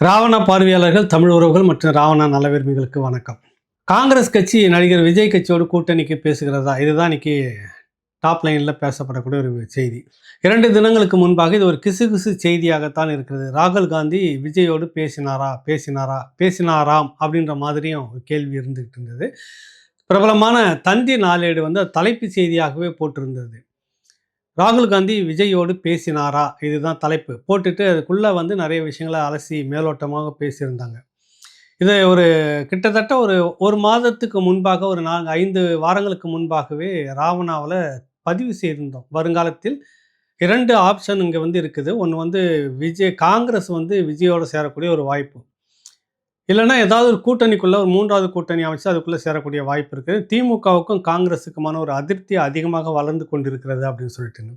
ராவணா பார்வையாளர்கள் தமிழ் உறவுகள் மற்றும் ராவணா நலவிரும்பிகளுக்கு வணக்கம். காங்கிரஸ் கட்சி நடிகர் விஜய் கட்சியோடு கூட்டணிக்கு பேசுகிறதா? இதுதான் இன்னைக்கு டாப் லைனில் பேசப்படக்கூடிய ஒரு செய்தி. இரண்டு தினங்களுக்கு முன்பாக இது ஒரு கிசுகிசு செய்தியாகத்தான் இருக்கிறது. ராகுல் காந்தி விஜயோடு பேசினாரா? பேசினாரா? பேசினாராம் அப்படின்ற மாதிரியும் ஒரு கேள்வி இருந்துகிட்டு இருந்தது. பிரபலமான தந்தி நாளேடு வந்து தலைப்பு செய்தியாகவே போட்டிருந்தது. ராகுல் காந்தி விஜயோடு பேசினாரா? இதுதான் தலைப்பு. போட்டுட்டு அதுக்குள்ளே வந்து நிறைய விஷயங்களை அலசி மேலோட்டமாக பேசியிருந்தாங்க. இதை ஒரு கிட்டத்தட்ட ஒரு ஒரு மாதத்துக்கு முன்பாக ஒரு நான்கு ஐந்து வாரங்களுக்கு முன்பாகவே ராவணாவில் பதிவு செய்திருந்தோம். வருங்காலத்தில் இரண்டு ஆப்ஷன் இங்கே வந்து இருக்குது. ஒன்று வந்து விஜய் காங்கிரஸ் வந்து விஜயோடு சேரக்கூடிய ஒரு வாய்ப்பு. இல்லைன்னா ஏதாவது ஒரு கூட்டணிக்குள்ளே ஒரு மூன்றாவது கூட்டணி அமைச்சு அதுக்குள்ளே சேரக்கூடிய வாய்ப்பு இருக்குது திமுகவுக்கும் காங்கிரஸுக்குமான ஒரு அதிருப்தி அதிகமாக வளர்ந்து கொண்டிருக்கிறது அப்படின்னு சொல்லிட்டு.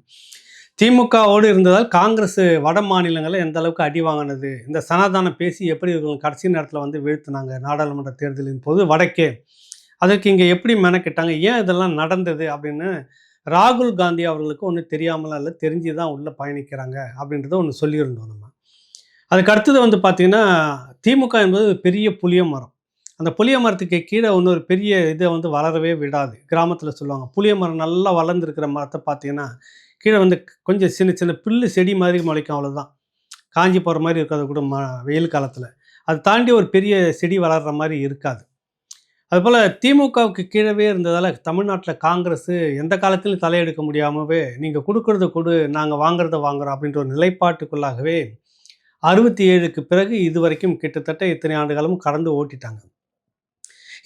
திமுகவோடு இருந்ததால் காங்கிரஸ் வட மாநிலங்களில் எந்த அளவுக்கு அடி வாங்கினது? இந்த சனாதானம் பேசி எப்படி இவங்க கடைசி நேரத்தில் வந்து வீழ்த்தினாங்க? நாடாளுமன்ற தேர்தலின் போது வடக்கே. அதற்கு இங்கே எப்படி மெனக்கிட்டாங்க? ஏன் இதெல்லாம் நடந்தது அப்படின்னு ராகுல் காந்தி அவர்களுக்கு ஒன்றும் தெரியாமலாம் இல்லை தெரிஞ்சு தான் உள்ளே பயணிக்கிறாங்க அப்படின்றத ஒன்று சொல்லியிருந்தோம் நம்ம. அதுக்கு அடுத்தது வந்து பார்த்திங்கன்னா திமுக என்பது ஒரு பெரிய புளிய மரம். அந்த புளிய மரத்துக்கு கீழே ஒன்று ஒரு பெரிய இதை வந்து வளரவே விடாது. கிராமத்தில் சொல்லுவாங்க. புளிய மரம் நல்லா வளர்ந்துருக்கிற மரத்தை பார்த்தீங்கன்னா கீழே வந்து கொஞ்சம் சின்ன சின்ன புல்லு செடி மாதிரி முளைக்கும் அவ்வளோதான் காஞ்சி போகிற மாதிரி இருக்காது கூட ம வெயில் காலத்தில். அது தாண்டி ஒரு பெரிய செடி வளர்கிற மாதிரி இருக்காது. அதுபோல் திமுகவுக்கு கீழவே இருந்ததால் தமிழ்நாட்டில் காங்கிரஸ் எந்த காலத்திலும் தலையெடுக்க முடியாமவே நீங்கள் கொடுக்குறத கொடு நாங்கள் வாங்குறத வாங்குறோம் அப்படின்ற ஒரு நிலைப்பாட்டுக்குள்ளாகவே அறுபத்தி ஏழுக்கு பிறகு இது வரைக்கும் கிட்டத்தட்ட இத்தனை ஆண்டுகளும் கடந்து ஓட்டிட்டாங்க.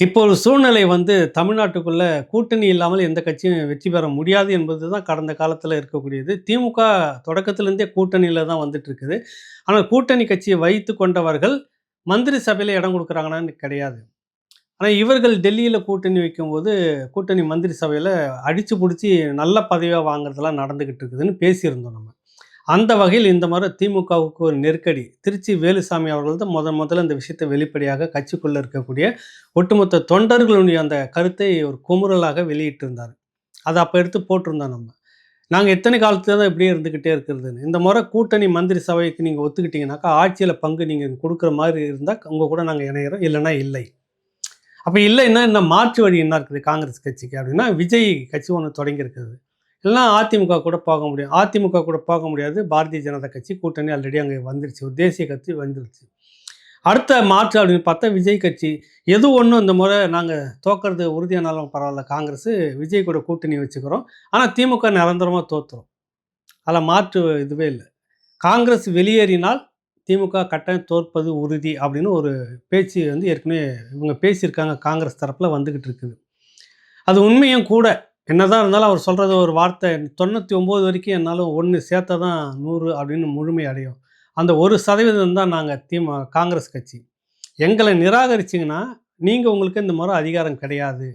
இப்போ ஒரு சூழ்நிலை வந்து தமிழ்நாட்டுக்குள்ள கூட்டணி இல்லாமல் எந்த கட்சியும் வெற்றி பெற முடியாது என்பது தான் கடந்த காலத்தில் இருக்கக்கூடியது. திமுக தொடக்கத்திலேருந்தே கூட்டணியில் தான் வந்துட்டு இருக்குது ஆனால் கூட்டணி கட்சியை வைத்து கொண்டவர்கள் மந்திரி சபையில் இடம் கொடுக்குறாங்கன்னு கிடையாது. ஆனால் இவர்கள் டெல்லியில் கூட்டணி வைக்கும்போது கூட்டணி மந்திரி சபையில் அடித்து பிடிச்சி நல்ல பதவியாக வாங்குறதெல்லாம் நடந்துக்கிட்டு இருக்குதுன்னு பேசியிருந்தோம் நம்ம. அந்த வகையில் இந்த முறை திமுகவுக்கு ஒரு நெருக்கடி. திருச்சி வேலுசாமி அவர்கள் தான் முதன் முதல்ல இந்த விஷயத்தை வெளிப்படையாக கட்சிக்குள்ளே இருக்கக்கூடிய ஒட்டுமொத்த தொண்டர்களுடைய அந்த கருத்தை ஒரு குமுறலாக வெளியிட்டிருந்தார். அதை அப்போ எடுத்து போட்டிருந்தோம் நம்ம. நாங்கள் எத்தனை காலத்துல தான் இப்படியே இருந்துக்கிட்டே இருக்கிறதுன்னு. இந்த முறை கூட்டணி மந்திரி சபைக்கு நீங்கள் ஒத்துக்கிட்டீங்கனாக்கா ஆட்சியில் பங்கு நீங்கள் கொடுக்குற மாதிரி இருந்தால் உங்கள் கூட நாங்கள் இணையிறோம் இல்லைன்னா இல்லை. அப்போ இல்லைன்னா என்ன மாற்று வழி என்ன இருக்குது காங்கிரஸ் கட்சிக்கு அப்படின்னா விஜய் கட்சி ஒன்று தொடங்கியிருக்குது. இல்லைனா அதிமுக கூட போக முடியும். அதிமுக கூட போக முடியாது. பாரதிய ஜனதா கட்சி கூட்டணி ஆல்ரெடி அங்கே வந்துருச்சு. ஒரு தேசிய கட்சி வந்துருச்சு. அடுத்த மாற்று அப்படின்னு பார்த்தா விஜய் கட்சி. எது ஒன்றும் இந்த முறை நாங்கள் தோக்கிறது உறுதியானாலும் பரவாயில்ல. காங்கிரஸ் விஜய் கூட கூட்டணி வச்சுக்கிறோம். ஆனால் திமுக நிரந்தரமாக தோற்றுரும் அதில் மாற்று இதுவே இல்லை. காங்கிரஸ் வெளியேறினால் திமுக கட்டாயம் தோற்பது உறுதி அப்படின்னு ஒரு பேச்சு வந்து ஏற்கனவே இவங்க பேசியிருக்காங்க. காங்கிரஸ் தரப்பில் வந்துக்கிட்டு இருக்குது. அது உண்மையும் கூட என்னதான் இருந்தாலும் அவர் சொல்கிறது ஒரு வார்த்தை. தொண்ணூற்றி ஒம்பது வரைக்கும் என்னாலும் ஒன்று சேர்த்தா தான் நூறு அப்படின்னு முழுமை அடையும். அந்த ஒரு சதவீதம் தான் நாங்கள் திமு காங்கிரஸ் கட்சி. எங்களை நிராகரிச்சிங்கன்னா நீங்கள் உங்களுக்கு இந்த முறை அதிகாரம் கிடையாது.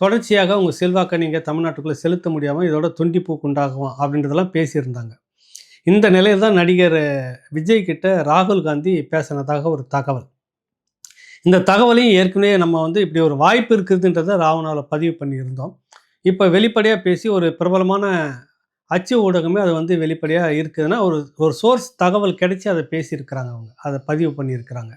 தொடர்ச்சியாக உங்கள் செல்வாக்கை நீங்கள் தமிழ்நாட்டுக்குள்ளே செலுத்த முடியாமல் இதோட துண்டிப்புக்கு உண்டாகும் அப்படின்றதெல்லாம் பேசியிருந்தாங்க. இந்த நிலையில் தான் நடிகர் விஜய் கிட்ட ராகுல் காந்தி பேசினதாக ஒரு தகவல். இந்த தகவலையும் ஏற்கனவே நம்ம வந்து இப்படி ஒரு வாய்ப்பு இருக்குதுன்றதை ராவணாவில் பதிவு பண்ணியிருந்தோம். இப்போ வெளிப்படையாக பேசி ஒரு பிரபலமான அச்சு ஊடகமே அது வந்து வெளிப்படையாக இருக்குதுன்னா ஒரு ஒரு சோர்ஸ் தகவல் கிடைச்சி அதை பேசியிருக்கிறாங்க அவங்க. அதை பதிவு பண்ணியிருக்கிறாங்க.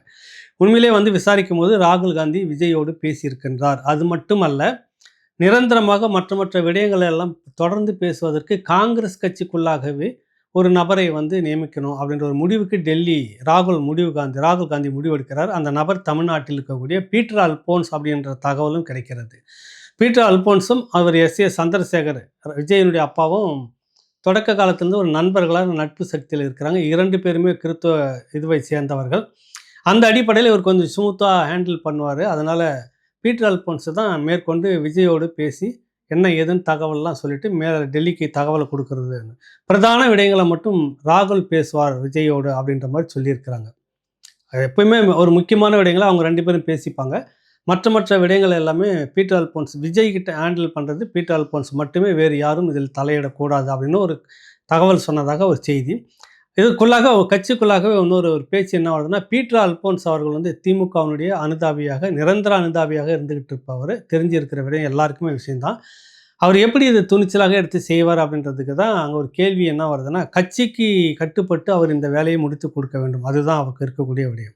உண்மையிலே வந்து விசாரிக்கும் போது ராகுல் காந்தி விஜயோடு பேசியிருக்கின்றார். அது மட்டுமல்ல நிரந்தரமாக மற்ற மற்ற விடயங்களை எல்லாம் தொடர்ந்து பேசுவதற்கு காங்கிரஸ் கட்சிக்குள்ளாகவே ஒரு நபரை வந்து நியமிக்கணும் அப்படின்ற ஒரு முடிவுக்கு டெல்லி ராகுல் முடிவு காந்தி ராகுல் காந்தி முடிவெடுக்கிறார். அந்த நபர் தமிழ்நாட்டில் இருக்கக்கூடிய பீட்டர் அல்போன்ஸ் அப்படின்ற தகவலும் கிடைக்கிறது. பீட்டர் அல்போன்ஸும் அவர் எஸ் ஏ சந்திரசேகர் விஜயனுடைய அப்பாவும் தொடக்க காலத்திலேருந்து ஒரு நண்பர்களாக நட்பு சக்தியில் இருக்கிறாங்க. இரண்டு பேருமே கிறித்துவ இதுவை சேர்ந்தவர்கள். அந்த அடிப்படையில் இவர் கொஞ்சம் ஸ்மூத்தாக ஹேண்டில் பண்ணுவார். அதனால் பீட்டர் அல்போன்ஸு தான் மேற்கொண்டு விஜயோடு பேசி என்ன ஏதுன்னு தகவல்லாம் சொல்லிட்டு மேலே டெல்லிக்கு தகவலை கொடுக்கறது. பிரதான விடயங்களை மட்டும் ராகுல் பேசுவார் விஜயோடு அப்படின்ற மாதிரி சொல்லியிருக்கிறாங்க. எப்பயுமே ஒரு முக்கியமான விடயங்களை அவங்க ரெண்டு பேரும் பேசிப்பாங்க. மற்ற மற்ற விடயங்கள் எல்லாமே பீட்டர் அல்போன்ஸ் விஜய் கிட்ட ஹேண்டில் பண்ணுறது பீட்டர் அல்போன்ஸ் மட்டுமே வேறு யாரும் இதில் தலையிடக்கூடாது அப்படின்னு ஒரு தகவல் சொன்னதாக ஒரு செய்தி. இதுக்குள்ளாக ஒரு கட்சிக்குள்ளாகவே இன்னொரு ஒரு பேச்சு என்ன வருதுன்னா பீட்டர் அல்போன்ஸ் அவர்கள் வந்து திமுகவினுடைய அனுதாபியாக நிரந்தர அனுதாபியாக இருந்துகிட்டு இருப்பவர் தெரிஞ்சிருக்கிற விடயம் எல்லாருக்குமே விஷயம்தான். அவர் எப்படி இதை துணிச்சலாக எடுத்து செய்வார் அப்படின்றதுக்கு தான் அங்கே ஒரு கேள்வி என்ன வருதுன்னா கட்சிக்கு கட்டுப்பட்டு அவர் இந்த வேலையை முடித்து கொடுக்க வேண்டும். அதுதான் அவருக்கு இருக்கக்கூடிய விடயம்.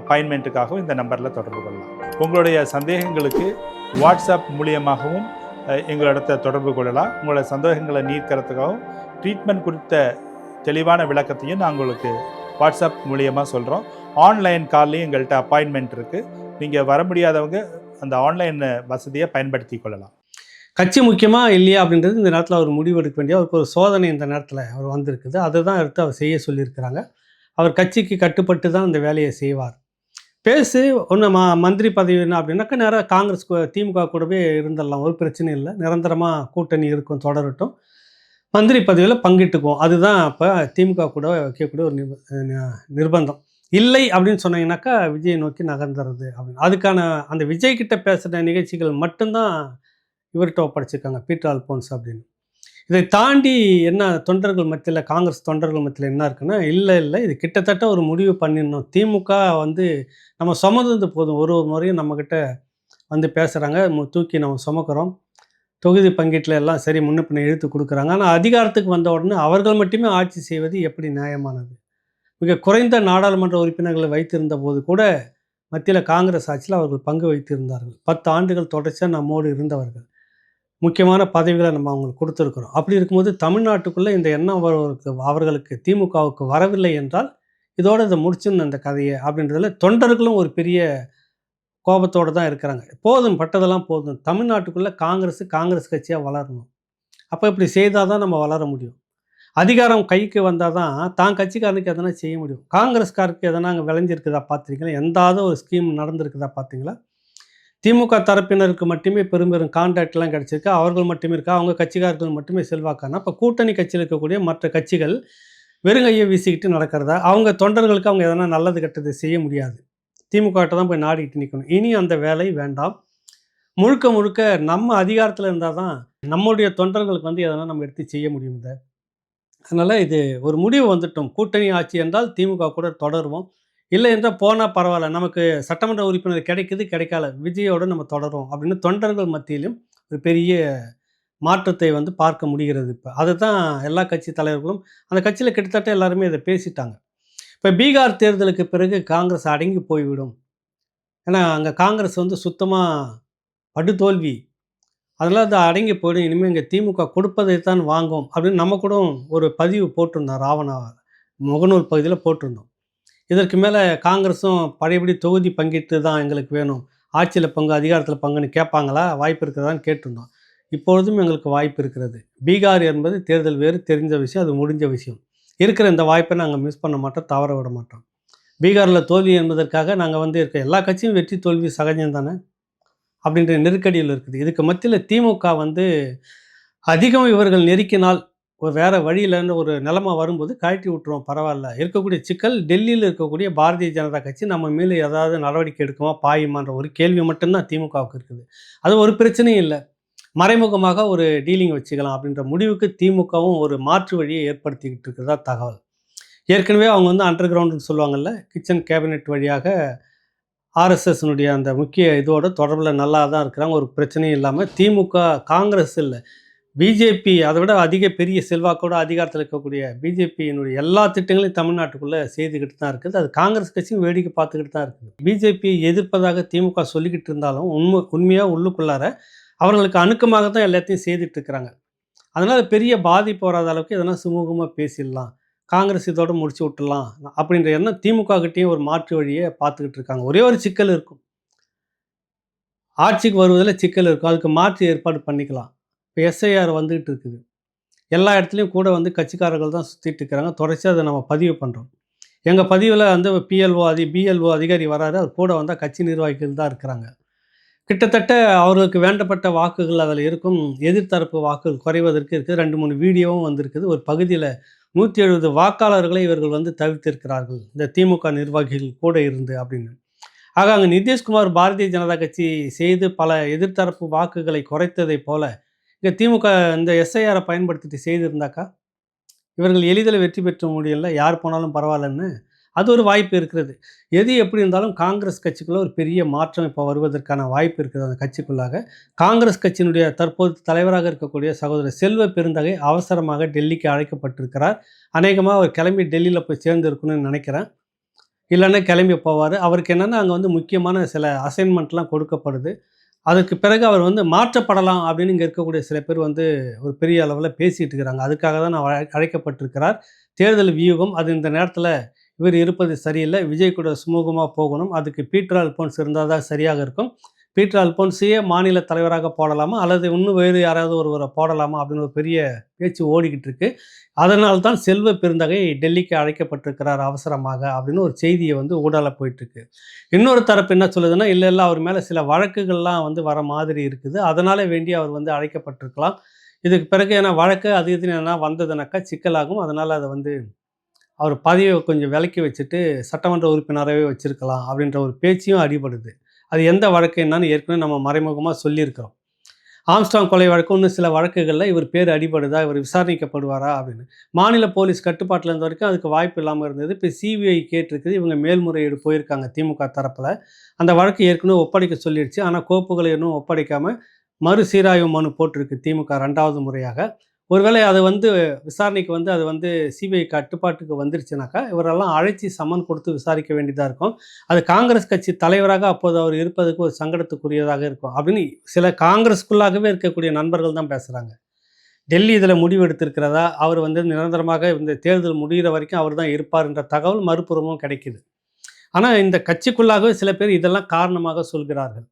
அப்பாயின்மெண்ட்டுக்காகவும் இந்த நம்பரில் தொடர்பு கொள்ளலாம். உங்களுடைய சந்தேகங்களுக்கு வாட்ஸ்அப் மூலியமாகவும் எங்களிடத்தை தொடர்பு கொள்ளலாம். உங்களோட சந்தேகங்களை நீக்கிறதுக்காகவும் ட்ரீட்மெண்ட் குறித்த தெளிவான விளக்கத்தையும் நான் உங்களுக்கு வாட்ஸ்அப் மூலியமாக சொல்கிறோம். ஆன்லைன் கால்லையும் எங்கள்கிட்ட அப்பாயின்மெண்ட் இருக்குது நீங்கள் வர முடியாதவங்க அந்த ஆன்லைன் வசதியை பயன்படுத்தி கொள்ளலாம். கட்சி முக்கியமாக இல்லையா அப்படின்றது இந்த நேரத்தில் அவர் முடிவெடுக்க வேண்டிய அவருக்கு ஒரு சோதனை இந்த நேரத்தில் அவர் வந்திருக்குது. அதை தான் எடுத்து அவர் செய்ய சொல்லியிருக்கிறாங்க. அவர் கட்சிக்கு கட்டுப்பட்டு தான் அந்த வேலையை செய்வார். பேசு ஒன்று ம மந்திரி பதவி என்ன அப்படின்னாக்கா நேராக காங்கிரஸ் திமுக கூடவே இருந்துடலாம். ஒரு பிரச்சனையும் இல்லை. நிரந்தரமாக கூட்டணி இருக்கும் தொடரட்டும். மந்திரி பதவியில் பங்கிட்டுக்குவோம். அதுதான் அப்போ திமுக கூட வைக்கக்கூடிய ஒரு நிப- நிர்பந்தம். இல்லை அப்படின்னு சொன்னீங்கன்னாக்கா விஜயை நோக்கி நகர்ந்துறது அப்படின்னு. அதுக்கான அந்த விஜய் கிட்ட பேசுகிற நிகழ்ச்சிகள் மட்டும்தான் இவர்கிட்ட ஒப்படைச்சிருக்காங்க பீட்டர் அல்போன்ஸ் அப்படின்னு. இதை தாண்டி என்ன தொண்டர்கள் மத்தியில் காங்கிரஸ் தொண்டர்கள் மத்தியில் என்ன இருக்குன்னா இல்லை இல்லை இது கிட்டத்தட்ட ஒரு முடிவு பண்ணிடணும். திமுக வந்து நம்ம சுமந்தது போதும். ஒரு ஒரு முறையும் நம்மக்கிட்ட வந்து பேசுகிறாங்க தூக்கி நம்ம சுமக்கிறோம். தொகுதி பங்கீட்டில் எல்லாம் சரி முன்னப்பின்ன இழுத்து கொடுக்குறாங்க. ஆனால் அதிகாரத்துக்கு வந்த உடனே அவர்கள் மட்டுமே ஆட்சி செய்வது எப்படி நியாயமானது? மிக குறைந்த நாடாளுமன்ற உறுப்பினர்களை வைத்திருந்த போது கூட மத்தியில் காங்கிரஸ் ஆட்சியில் அவர்கள் பங்கு வைத்திருந்தார்கள். பத்து ஆண்டுகள் தொடர்ச்சியாக நம்மோடு இருந்தவர்கள். முக்கியமான பதவிகளை நம்ம அவங்களுக்கு கொடுத்துருக்குறோம். அப்படி இருக்கும்போது தமிழ்நாட்டுக்குள்ளே இந்த எண்ணம் அவர்களுக்கு அவர்களுக்கு திமுகவுக்கு வரவில்லை என்றால் இதோடு இதை முடிச்சுன்னு அந்த கதையை அப்படின்றதுல தொண்டர்களும் ஒரு பெரிய கோபத்தோடு தான் இருக்கிறாங்க. போதும் பட்டதெல்லாம் போதும். தமிழ்நாட்டுக்குள்ளே காங்கிரஸ் காங்கிரஸ் கட்சியாக வளரணும். அப்போ இப்படி செய்தால் தான் நம்ம வளர முடியும். அதிகாரம் கைக்கு வந்தால் தான் தான் கட்சிக்காரனுக்கு எதனா செய்ய முடியும். காங்கிரஸ்காருக்கு எதனா அங்கே விளைஞ்சிருக்குதா பார்த்துருக்கீங்களா எந்தாவது ஒரு ஸ்கீம் நடந்திருக்குதா பார்த்தீங்களா திமுக தரப்பினருக்கு மட்டுமே பெரும் பெரும் கான்ட்ராக்ட்லாம் கிடச்சிருக்கு. அவர்கள் மட்டுமே இருக்கா? அவங்க கட்சிக்காரர்கள் மட்டுமே செல்வாக்கானா? இப்போ கூட்டணி கட்சியில் இருக்கக்கூடிய மற்ற கட்சிகள் வெறுங்கையை வீசிக்கிட்டு நடக்கிறதா? அவங்க தொண்டர்களுக்கு அவங்க எதனா நல்லது கெட்டது செய்ய முடியாது. திமுக தான் போய் நாடிக்கிட்டு நிற்கணும் இனி அந்த வேலை வேண்டாம். முழுக்க முழுக்க நம்ம அதிகாரத்தில் இருந்தால் தான் நம்முடைய தொண்டர்களுக்கு வந்து எதனா நம்ம எடுத்து செய்ய முடியும் அதனால் இது ஒரு முடிவு வந்துட்டோம். கூட்டணி ஆட்சி என்றால் திமுக கூட தொடருவோம். இல்லை என்றால் போனால் பரவாயில்ல நமக்கு சட்டமன்ற உறுப்பினர் கிடைக்குது கிடைக்கல விஜயோடு நம்ம தொடரும் அப்படின்னு தொண்டர்கள் மத்தியிலும் ஒரு பெரிய மாற்றத்தை வந்து பார்க்க முடிகிறது இப்போ. அதுதான் எல்லா கட்சி தலைவர்களும் அந்த கட்சியில் கிட்டத்தட்ட எல்லாருமே இதை பேசிட்டாங்க. இப்போ பீகார் தேர்தலுக்கு பிறகு காங்கிரஸ் அடங்கி போய்விடும். ஏன்னா அங்கே காங்கிரஸ் வந்து சுத்தமாக படுதோல்வி. அதெல்லாம் அது அடங்கி போயிடும் இனிமேல் இங்கே திமுக கொடுப்பதை தான் வாங்கும் அப்படின்னு நம்ம கூட ஒரு பதிவு போட்டிருந்தோம் ராவணா முகநூல் பகுதியில் போட்டிருந்தோம். இதற்கு மேலே காங்கிரஸும் பழையபடி தொகுதி பங்கிட்டு தான் எங்களுக்கு வேணும். ஆட்சியில் பங்கு அதிகாரத்தில் பங்குன்னு கேட்பாங்களா? வாய்ப்பு இருக்கிறதான்னு கேட்டிருந்தோம். இப்பொழுதும் எங்களுக்கு வாய்ப்பு இருக்கிறது. பீகார் என்பது தேர்தல் வேறு தெரிஞ்ச விஷயம் அது முடிஞ்ச விஷயம். இருக்கிற இந்த வாய்ப்பை நாங்கள் மிஸ் பண்ண மாட்டோம் தவற விட மாட்டோம். பீகாரில் தோல்வி என்பதற்காக நாங்கள் வந்து இருக்க எல்லா கட்சியும் வெற்றி தோல்வி சகஜம் தானே? அப்படின்ற நெருக்கடியில் இருக்குது. இதுக்கு மத்தியில் திமுக வந்து அதிகம் இவர்கள் நெருக்கினால் ஒரு வேறு வழியிலன்னு ஒரு நிலமை வரும்போது கழட்டி விட்டுருவோம் பரவாயில்ல. இருக்கக்கூடிய சிக்கல் டெல்லியில் இருக்கக்கூடிய பாரதிய ஜனதா கட்சி நம்ம மேலே ஏதாவது நடவடிக்கை எடுக்குமா பாயுமான்ற ஒரு கேள்வி மட்டும்தான் திமுகவுக்கு இருக்குது. அது ஒரு பிரச்சனையும் இல்லை. மறைமுகமாக ஒரு டீலிங் வச்சுக்கலாம் அப்படின்ற முடிவுக்கு திமுகவும் ஒரு மாற்று வழியை ஏற்படுத்திக்கிட்டு இருக்கிறதா தகவல். ஏற்கனவே அவங்க வந்து அண்டர் கிரவுண்டுன்னு சொல்லுவாங்கல்ல கிச்சன் கேபினெட் வழியாக ஆர்எஸ்எஸ்னுடைய அந்த முக்கிய இதோட தொடர்பில் நல்லா தான் இருக்கிறாங்க ஒரு பிரச்சனையும் இல்லாமல் திமுக காங்கிரஸ் இல்லை. பிஜேபி அதை விட அதிக பெரிய செல்வாக்கோட அதிகாரத்தில் இருக்கக்கூடிய பிஜேபியினுடைய எல்லா திட்டங்களையும் தமிழ்நாட்டுக்குள்ளே செய்துக்கிட்டு தான் இருக்குது. அது காங்கிரஸ் கட்சியும் வேடிக்கை பார்த்துக்கிட்டு தான் இருக்குது. பிஜேபியை எதிர்ப்பதாக திமுக சொல்லிக்கிட்டு இருந்தாலும் உண்மை உண்மையாக உள்ளுக்குள்ளார அவர்களுக்கு அணுக்கமாக தான் எல்லாத்தையும் செய்துட்டு இருக்கிறாங்க. அதனால் பெரிய பாதிப்பு வராத அளவுக்கு எதனா சுமூகமாக பேசிடலாம் காங்கிரஸ் இதோடு முடிச்சு விட்டுலாம் அப்படின்ற எண்ணம் திமுக கிட்டேயும் ஒரு மாற்று வழியை பார்த்துக்கிட்டு இருக்காங்க. ஒரே ஒரு சிக்கல் இருக்கும். ஆட்சிக்கு வருவதில் சிக்கல் இருக்கும். அதுக்கு மாற்று ஏற்பாடு பண்ணிக்கலாம். இப்போ எஸ்ஐஆர் வந்துகிட்டு இருக்குது. எல்லா இடத்துலையும் கூட வந்து கட்சிக்காரர்கள் தான் சுற்றிட்டு இருக்கிறாங்க. தொடர்ச்சியாக அதை நம்ம பதிவு பண்ணுறோம் எங்கள் பதிவில் வந்து பிஎல்ஓ அதி பிஎல்ஓ அதிகாரி வராரு. அவர் கூட வந்தால் கட்சி நிர்வாகிகள் தான் இருக்கிறாங்க. கிட்டத்தட்ட அவர்களுக்கு வேண்டப்பட்ட வாக்குகள் அதில் இருக்கும். எதிர்த்தரப்பு வாக்குகள் குறைவதற்கு இருக்குது. ரெண்டு மூணு வீடியோவும் வந்திருக்குது. ஒரு பகுதியில் நூற்றி எழுபது வாக்காளர்களை இவர்கள் வந்து தவிர்த்திருக்கிறார்கள். இந்த திமுக நிர்வாகிகள் கூட இருந்து அப்படின்னு. ஆக அங்கே நிதிஷ்குமார் பாரதிய ஜனதா கட்சி செய்து பல எதிர்த்தரப்பு வாக்குகளை குறைத்ததைப் போல இங்கே திமுக இந்த எஸ்ஐஆரை பயன்படுத்திட்டு செய்திருந்தாக்கா இவர்கள் எளிதில் வெற்றி பெற்ற முடியல யார் போனாலும் பரவாயில்லன்னு அது ஒரு வாய்ப்பு இருக்கிறது. எது எப்படி இருந்தாலும் காங்கிரஸ் கட்சிக்குள்ளே ஒரு பெரிய மாற்றம் இப்போ வருவதற்கான வாய்ப்பு இருக்குது அந்த கட்சிக்குள்ளாக. காங்கிரஸ் கட்சியினுடைய தற்போது தலைவராக இருக்கக்கூடிய சகோதரர் செல்வ பெருந்தகை அவசரமாக டெல்லிக்கு அழைக்கப்பட்டிருக்கிறார். அநேகமாக அவர் கிளம்பி டெல்லியில் போய் சேர்ந்துருக்கணும்னு நினைக்கிறேன். இல்லைன்னா கிளம்பி போவார். அவருக்கு என்னென்னா அங்கே வந்து முக்கியமான சில அசைன்மெண்ட்லாம் கொடுக்கப்படுது. அதுக்கு பிறகு அவர் வந்து மாற்றப்படலாம் அப்படின்னு இங்கே இருக்கக்கூடிய சில பேர் வந்து ஒரு பெரிய அளவில் பேசிகிட்டு இருக்கிறாங்க. அதுக்காக தான் நான் அழைக்கப்பட்டிருக்கிறார். தேர்தல் வியூகம் அது இந்த நேரத்தில் இவர் இருப்பது சரியில்லை. விஜய் கூட சுமூகமாக போகணும். அதுக்கு பீட்டர் அல்போன்ஸ் இருந்தால் தான் சரியாக இருக்கும். பீட்டர் அல்போன்சியே மாநில தலைவராக போடலாமா? அல்லது இன்னும் வேறு யாராவது ஒருவரை போடலாமா? அப்படின்னு ஒரு பெரிய பேச்சு ஓடிக்கிட்டு இருக்கு. அதனால தான் செல்வ பெருந்தகை டெல்லிக்கு அழைக்கப்பட்டிருக்கிறார் அவசரமாக அப்படின்னு ஒரு செய்தியை வந்து ஊடால போயிட்டுருக்கு இன்னொரு தரப்பு என்ன சொல்லுதுன்னா இல்லை இல்லை அவர் மேலே சில வழக்குகள்லாம் வந்து வர மாதிரி இருக்குது. அதனால வேண்டி அவர் வந்து அழைக்கப்பட்டிருக்கலாம். இதுக்கு பிறகு ஏன்னா வழக்கு? அது இதுன்னு என்ன வந்ததுனாக்கா சிக்கலாகும். அதனால் அதை வந்து அவர் பதவியை கொஞ்சம் விலக்கி வச்சுட்டு சட்டமன்ற உறுப்பினராகவே வச்சுருக்கலாம் அப்படின்ற ஒரு பேச்சையும் அடிபடுது. அது எந்த வழக்கு என்னன்னு ஏற்கனவே நம்ம மறைமுகமாக சொல்லியிருக்கிறோம். ஆம்ஸ்டாங் கொலை வழக்கு இன்னும் சில வழக்குகளில் இவர் பேர் அடிபடுதா இவர் விசாரணைக்கப்படுவாரா அப்படின்னு. மாநில போலீஸ் கட்டுப்பாட்டில் இருந்த வரைக்கும் அதுக்கு வாய்ப்பு இல்லாமல் இருந்தது. இப்போ சிபிஐ கேட்டிருக்குது இவங்க மேல்முறையீடு போயிருக்காங்க திமுக தரப்பில். அந்த வழக்கு ஏற்கனவே ஒப்படைக்க சொல்லிடுச்சு ஆனால் கோப்புகளை இன்னும் ஒப்படைக்காமல் மறுசீராய்வு மனு போட்டிருக்கு திமுக ரெண்டாவது முறையாக. ஒருவேளை அது வந்து விசாரணைக்கு வந்து அது வந்து சிபிஐ கட்டுப்பாட்டுக்கு வந்துருச்சுனாக்கா இவரெல்லாம் அழைச்சி சம்மன் கொடுத்து விசாரிக்க வேண்டியதாக இருக்கும். அது காங்கிரஸ் கட்சி தலைவராக அப்போது அவர் இருப்பதுக்கு ஒரு சங்கடத்துக்குரியதாக இருக்கும். அப்படின்னு சில காங்கிரஸ்க்குள்ளாகவே இருக்கக்கூடிய நண்பர்கள் தான் பேசுகிறாங்க டெல்லி இதில் முடிவு எடுத்திருக்கிறதா? அவர் வந்து நிரந்தரமாக இந்த தேர்தல் முடிகிற வரைக்கும் அவர் தான் இருப்பார் என்ற தகவல் மறுபுறமும் கிடைக்கிது. ஆனால் இந்த கட்சிக்குள்ளாகவே சில பேர் இதெல்லாம் காரணமாக சொல்கிறார்கள்.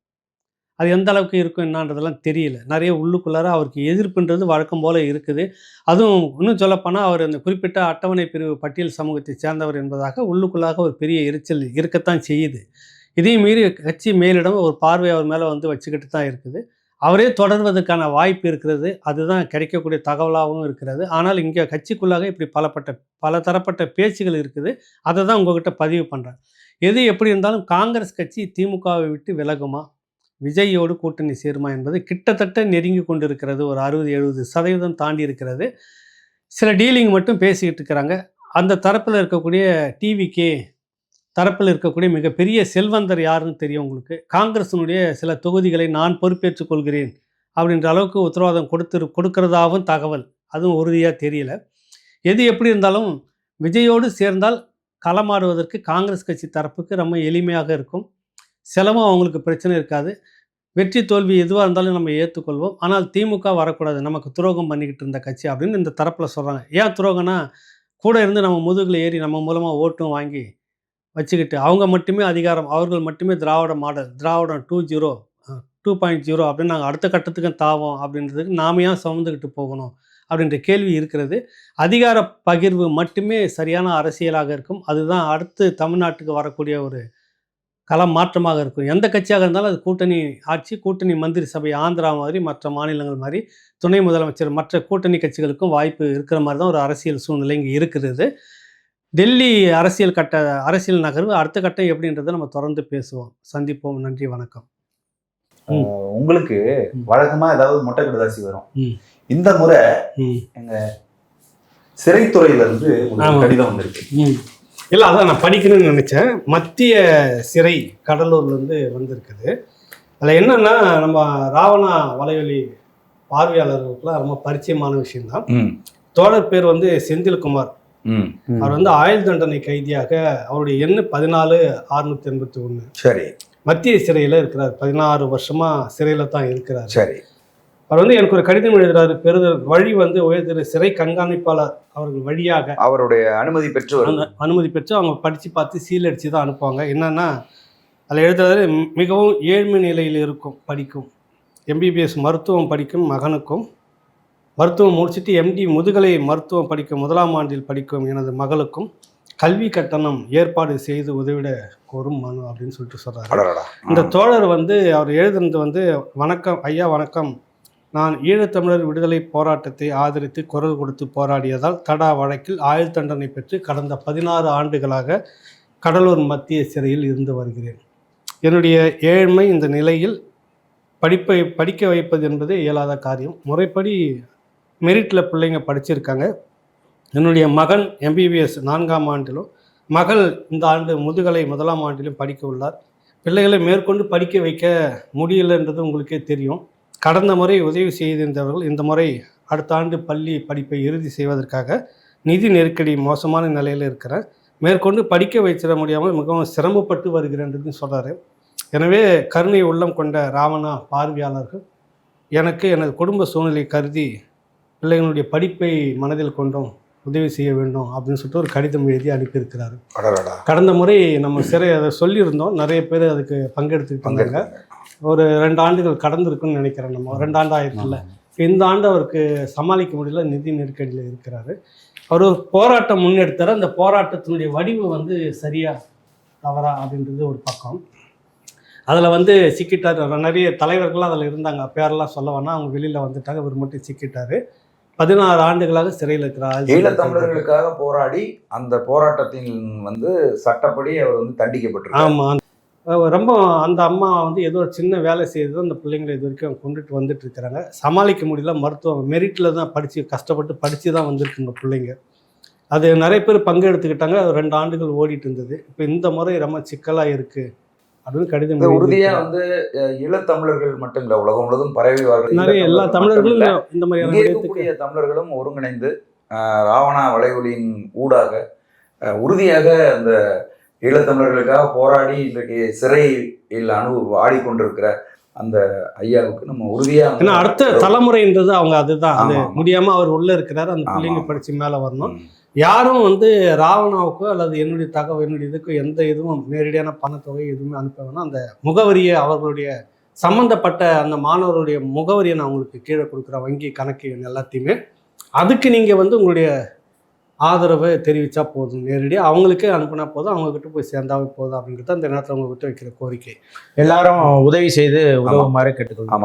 அது எந்த அளவுக்கு இருக்கும் என்னன்றதெல்லாம் தெரியல. நிறைய உள்ளுக்குள்ளார அவருக்கு எதிர்ப்புன்றது வழக்கம் போல இருக்குது. அதுவும் இன்னும் சொல்லப்போனால் அவர் அந்த குறிப்பிட்ட அட்டவணை பிரிவு பட்டியல் சமூகத்தை சேர்ந்தவர் என்பதாக உள்ளுக்குள்ளாக ஒரு பெரிய எரிச்சல் இருக்கத்தான் செய்யுது. இதையும் மீறி கட்சி மேலிடம் ஒரு பார்வை அவர் மேலே வந்து வச்சுக்கிட்டு தான் இருக்குது. அவரே தொடர்வதற்கான வாய்ப்பு இருக்கிறது. அதுதான் கிடைக்கக்கூடிய தகவலாகவும் இருக்கிறது. ஆனால் இங்கே கட்சிக்குள்ளாக இப்படி பலப்பட்ட பல தரப்பட்ட பேச்சுகள் இருக்குது. அதை தான் உங்ககிட்ட பதிவு பண்ணுறேன் எது எப்படி இருந்தாலும் காங்கிரஸ் கட்சி திமுகவை விட்டு விலகுமா? விஜயோடு கூட்டணி சேருமா என்பது கிட்டத்தட்ட நெருங்கி கொண்டிருக்கிறது. ஒரு அறுபது எழுபது சதவீதம் தாண்டி இருக்கிறது. சில டீலிங் மட்டும் பேசிக்கிட்டு இருக்கிறாங்க. அந்த தரப்பில் இருக்கக்கூடிய டிவிகே தரப்பில் இருக்கக்கூடிய மிகப்பெரிய செல்வந்தர் யாருன்னு தெரியும் உங்களுக்கு? காங்கிரஸினுடைய சில தொகுதிகளை நான் பொறுப்பேற்றுக் கொள்கிறேன் அப்படின்ற அளவுக்கு உத்தரவாதம் கொடுத்துரு கொடுக்கறதாகவும் தகவல். அதுவும் உறுதியாக தெரியல. எது எப்படி இருந்தாலும் விஜயோடு சேர்ந்தால் களமாடுவதற்கு காங்கிரஸ் கட்சி தரப்புக்கு ரொம்ப எளிமையாக இருக்கும். செலவும் அவங்களுக்கு பிரச்சனை இருக்காது. வெற்றி தோல்வி எதுவாக இருந்தாலும் நம்ம ஏற்றுக்கொள்வோம் ஆனால் திமுக வரக்கூடாது. நமக்கு துரோகம் பண்ணிக்கிட்டு இருந்த கட்சி அப்படின்னு இந்த தரப்பில் சொல்கிறாங்க ஏன் துரோகம்னா கூட இருந்து நம்ம முதுகில் ஏறி நம்ம மூலமாக ஓட்டும் வாங்கி வச்சுக்கிட்டு அவங்க மட்டுமே அதிகாரம் அவர்கள் மட்டுமே திராவிட மாடல் திராவிடம் two zero two point zero அப்படின்னு நாங்கள் அடுத்த கட்டத்துக்கு தாவோம் அப்படின்றதுக்கு நாம ஏன் சுமந்துக்கிட்டு போகணும் அப்படின்ற கேள்வி இருக்கிறது. அதிகார பகிர்வு மட்டுமே சரியான அரசியலாக இருக்கும். அதுதான் அடுத்து தமிழ்நாட்டுக்கு வரக்கூடிய ஒரு களம் மாற்றமாக இருக்கும். எந்த கட்சியாக இருந்தாலும் அது கூட்டணி ஆட்சி கூட்டணி மந்திரி சபை ஆந்திரா மாதிரி மற்ற மாநிலங்கள் மாதிரி துணை முதலமைச்சர் மற்ற கூட்டணி கட்சிகளுக்கும் வாய்ப்பு இருக்கிற மாதிரி தான் ஒரு அரசியல் சூழ்நிலை இங்கே இருக்கிறது. டெல்லி அரசியல் கட்ட அரசியல் நகர்வு அடுத்த கட்டம் எப்படின்றத நம்ம தொடர்ந்து பேசுவோம். சந்திப்போம். நன்றி வணக்கம். உங்களுக்கு. வழக்கமா ஏதாவது மொட்டை கடுதாசி வரும். இந்த முறை ம். சிறைத்துறையில இருந்து. கடிதம் வந்திருக்கு. இல்லை அதான் நான் படிக்கணும்னு நினச்சேன். மத்திய சிறை கடலூர்லேருந்து வந்திருக்குது. அதில் என்னென்னா நம்ம ராவணா வலைவலி பார்வையாளர்களுக்குலாம் ரொம்ப பரிச்சயமான விஷயம்தான். ம், தோழர் பேர் வந்து செந்தில்குமார். ம், அவர் வந்து ஆயுள் தண்டனை கைதியாக அவருடைய எண்ணு பதினாலு அறுநூத்தி எண்பத்தி ஒன்று சரி. மத்திய சிறையில் இருக்கிறார். பதினாறு வருஷமாக சிறையில் தான் இருக்கிறார். சரி. அவர் வந்து எனக்கு ஒரு கடிதம் எழுதுறாரு பெறுதல் வழி வந்து உயர்திரு சிறை கண்காணிப்பாளர் அவர்கள் வழியாக. அவருடைய அனுமதி பெற்று அனுமதி பெற்று அவங்க படித்து பார்த்து சீல் அடித்து தான் அனுப்புவாங்க. என்னன்னா அதில் எழுதுறது மிகவும் ஏழ்மை நிலையில் இருக்கும் படிக்கும். எம்பிபிஎஸ் மருத்துவம் படிக்கும் மகனுக்கும் மருத்துவம் முடிச்சுட்டு எம்டி முதுகலை மருத்துவம் படிக்கும் முதலாம் ஆண்டில் படிக்கும் எனது மகளுக்கும் கல்வி கட்டணம் ஏற்பாடு செய்து உதவிட கோரும் மனு அப்படின்னு சொல்லிட்டு சொல்றாரு. அடடடா. இந்த தோழர் வந்து அவர் எழுதுனது வந்து வணக்கம் ஐயா வணக்கம். நான் ஈழத்தமிழர் விடுதலை போராட்டத்தை ஆதரித்து குரல் கொடுத்து போராடியதால் தடா வழக்கில் ஆயுள் தண்டனை பெற்று கடந்த பதினாறு ஆண்டுகளாக கடலூர் மத்திய சிறையில் இருந்து வருகிறேன். என்னுடைய ஏழ்மை இந்த நிலையில் படிப்பை படிக்க வைப்பது என்பது இயலாத காரியம். முறைப்படி மெரிட்டில் பிள்ளைங்க படிச்சிருக்காங்க. என்னுடைய மகன் எம்பிபிஎஸ் நான்காம் ஆண்டிலும் மகள் இந்த ஆண்டு முதுகலை முதலாம் ஆண்டிலும் படிக்க உள்ளார். பிள்ளைகளை மேற்கொண்டு படிக்க வைக்க முடியலன்றது உங்களுக்கே தெரியும். கடந்த முறை உதவி செய்திருந்தவர்கள் இந்த முறை அடுத்த ஆண்டு பள்ளி படிப்பை இறுதி செய்வதற்காக நிதி நெருக்கடி மோசமான நிலையில் இருக்கிறேன். மேற்கொண்டு படிக்க வைச்சிட முடியாமல் மிகவும் சிரமப்பட்டு வருகிறேன்றதுன்னு சொல்கிறாரு எனவே கருணை உள்ளம் கொண்ட ராவணா பார்வையாளர்கள் எனக்கு எனது குடும்ப சூழ்நிலை கருதி பிள்ளைகளுடைய படிப்பை மனதில் கொண்டும் உதவி செய்ய வேண்டும் அப்படின்னு சொல்லிட்டு ஒரு கடிதம் எழுதி அனுப்பியிருக்கிறாரு. கடந்த முறை நம்ம சிறை அதை சொல்லியிருந்தோம். நிறைய பேர் அதுக்கு பங்கெடுத்துக்கிட்டாங்க. ஒரு ரெண்டு ஆண்டுகள் கடந்திருக்குன்னு நினைக்கிறேன் நம்ம. ரெண்டு ஆண்டு ஆயிரத்துல இந்த ஆண்டு அவருக்கு சமாளிக்க முடியல நிதி நெருக்கடியில் இருக்கிறாரு. அவர் ஒரு போராட்டம் முன்னெடுத்தார். அந்த போராட்டத்தினுடைய வடிவு வந்து சரியா தவறா அப்படின்றது ஒரு பக்கம். அதில் வந்து சிக்கிட்டார். நிறைய தலைவர்கள்லாம் அதில் இருந்தாங்க. பேரெல்லாம் சொல்ல வேணா அவங்க வெளியில் வந்துட்டாங்க. இவர் மட்டும் சிக்கிட்டாரு. பதினாறு ஆண்டுகளாக சிறையில் இருக்கிறார் ஈழத்தமிழர்களுக்காக போராடி அந்த போராட்டத்தின் வந்து சட்டப்படி அவர் வந்து தண்டிக்கப்பட்டிருக்கார். ஆமாம் ரொம்ப அந்த அம்மா வந்து ஏதோ ஒரு சின்ன வேலை செய்து அந்த பிள்ளைங்களை இது வரைக்கும் கொண்டுட்டு வந்துட்டு இருக்கிறாங்க. சமாளிக்க முடியல. மருத்துவம் மெரிட்டில் தான் படித்து கஷ்டப்பட்டு படித்து தான் வந்திருக்குங்க பிள்ளைங்க. அது நிறைய பேர் பங்கெடுத்துக்கிட்டாங்க. அது ரெண்டு ஆண்டுகள் ஓடிட்டு இருந்தது. இப்போ இந்த முறை ரொம்ப சிக்கலாக இருக்குது அப்படின்னு கடிதம் இது உறுதியா எழுதியிருக்கிறார். வந்து ஈழத்தமிழர்கள் மட்டும் இல்ல உலகம் முழுவதும் பரவி வாழ்ற நிறைய எல்லா தமிழர்களும் இந்த- மாதிரியான தமிழர்களும் ஒருங்கிணைந்து ராவணா வளைகுலியின் ஊடாக உறுதியாக அந்த ஈழத்தமிழர்களுக்காக போராடி இன்றைக்கு சிறையில் அனு ஆடிக்கொண்டிருக்கிற அந்த ஐயாவுக்கு நம்ம உறுதியா வந்து- ஏன்னா அடுத்த தலைமுறைன்றது அவங்க அதுதான் அது ஆமா, ஆமா. முடியாம அவர் உள்ள இருக்கிறாரு அந்த பிள்ளைங்க. படிச்சு மேல வரணும். யாரும் வந்து ராவணாவுக்கோ அல்லது என்னுடைய தகவல் என்னுடைய இதுக்கோ எந்த இதுவும் நேரடியான பணத்தொகை எதுவுமே அனுப்ப வேணாம் அந்த முகவரியை அவர்களுடைய சம்பந்தப்பட்ட அந்த மாணவருடைய முகவரியை நான் உங்களுக்கு கீழே கொடுக்குற வங்கி கணக்கு எல்லாத்தையுமே அதுக்கு நீங்கள் வந்து உங்களுடைய ஆதரவை தெரிவித்தா போதும். நேரடியாக அவங்களுக்கே அனுப்புனா போதும். அவங்கக்கிட்ட போய் சேர்ந்தாவே போதும் அப்படிங்கிறது அந்த நேரத்தில் அவங்க விட்டு வைக்கிற கோரிக்கை. எல்லாரும் உதவி செய்து உதவுமாறு கேட்டுக்கொள்கிறோம். ஆமா.